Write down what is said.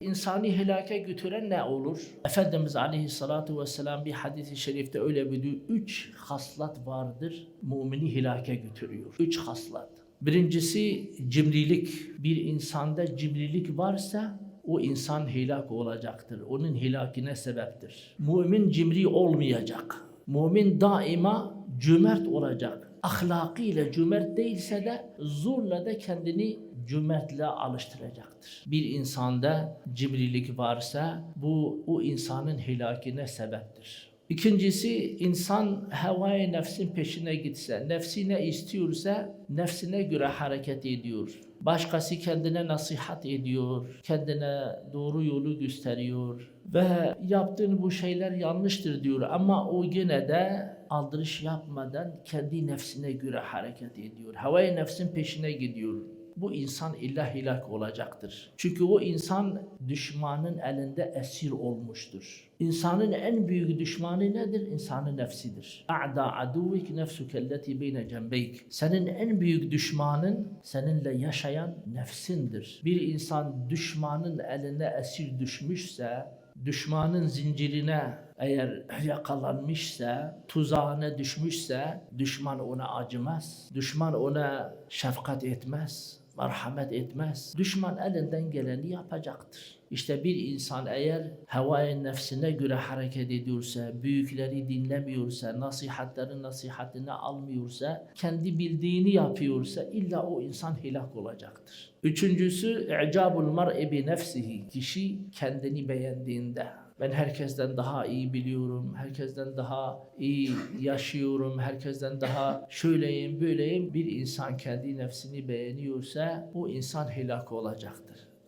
İnsani helake götüren ne olur? Efendimiz Aleyhissalatu vesselam bir hadis-i şerifte öyle buyuruyor. Üç haslat vardır mümini helake götürüyor. Üç haslat. Birincisi cimrilik. Bir insanda cimrilik varsa o insan helak olacaktır. Onun helakine sebeptir. Mümin cimri olmayacak. Mümin daima cömert olacak. Ahlakıyla cömert değilse de zorla da kendini cömertliğe alıştıracaktır. Bir insanda cimrilik varsa bu o insanın helakine sebeptir. İkincisi insan havaya nefsin peşine gitse, nefsi ne istiyorsa nefsine göre hareket ediyor. Başkası kendine nasihat ediyor, kendine doğru yolu gösteriyor ve yaptığın bu şeyler yanlıştır diyor ama o yine de aldırış yapmadan kendi nefsine göre hareket ediyor. Havaya nefsin peşine gidiyor bu insan illa hilak olacaktır. Çünkü o insan düşmanın elinde esir olmuştur. İnsanın en büyük düşmanı nedir? İnsanın nefsidir. A'da aduvik nefsukelleti beyne cembeyk. Senin en büyük düşmanın seninle yaşayan nefsindir. Bir insan düşmanın eline esir düşmüşse, düşmanın zincirine eğer yakalanmışsa, tuzağına düşmüşse düşman ona acımaz. Düşman ona şefkat etmez merhamet etmez. Düşman elinden geleni yapacaktır. İşte bir insan eğer havaya nefsine göre hareket ediyorsa, büyükleri dinlemiyorsa, nasihatlerin nasihatini almıyorsa, kendi bildiğini yapıyorsa illa o insan helak olacaktır. Üçüncüsü i'cabul mar'i bi nefsihi. Kişi kendini beğendiğinde ben herkesten daha iyi biliyorum, herkesten daha iyi yaşıyorum, herkesten daha şöyleyim, böyleyim. Bir insan kendi nefsini beğeniyorsa o insan helak olacaktır.